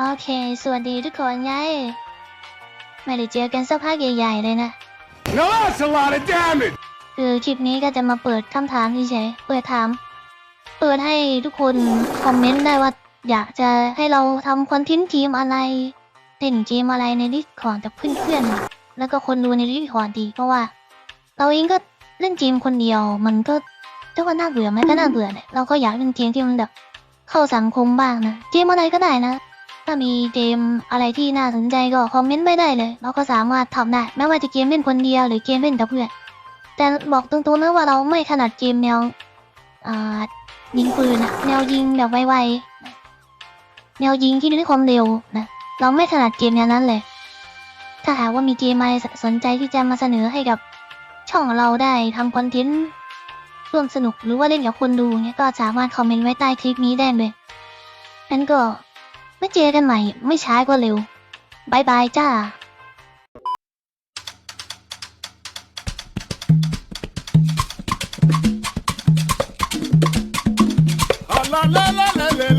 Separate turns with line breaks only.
โอเค สวัสดีทุกคนไง ไม่ได้เจอกันสักพักใหญ่ๆเลยนะ
Now that's a lot of damage!
คือคลิปนี้ก็จะมาเปิดคำถามเฉยๆเปิดถาม เปิดให้ทุกคนคอมเมนต์ได้ว่า อยากจะให้เราทำคอนเทนต์ทีมอะไรเล่นเกมอะไรในดิสคอร์ดกับเพื่อนๆ แล้วก็คนดูในดิสคอร์ดดีเพราะว่า เราเองก็เล่นเกมคนเดียว มันก็จะว่าน่าเบื่อไหมก็น่าเบื่อเนี่ยเราก็อยากเล่นเกมที่มันแบบเข้าสังคมบ้างนะ เกมอะไรก็ได้นะ ถ้ามีเกมอะไรที่น่าสนใจก็คอมเมนต์ไม่ได้เลย เราก็สามารถทำได้ไม่ว่าจะเกมเล่นคนเดียวหรือเกมเล่นกับเพื่อน แต่บอกตรงๆนะว่าเราไม่ถนัดเกมแนวอ่ายิงปืนอะแนวยิงแบบไวๆแนวยิงที่ด้วยความเร็วนะเราไม่ถนัดเกมแนวนั้นเลย ถ้าหากว่ามีเกมอะไรสนใจที่จะมาเสนอให้กับช่องเราได้ทำคอนเทนต์ร่วมสนุกหรือว่าเล่นกับคนดูเนี่ยก็สามารถคอมเมนต์ไว้ใต้คลิปนี้ได้เลยงั้นก็ ไม่เจอกันใหม่ ไม่ช้าก็เร็วบายบายจ้า
ลาลาลาลา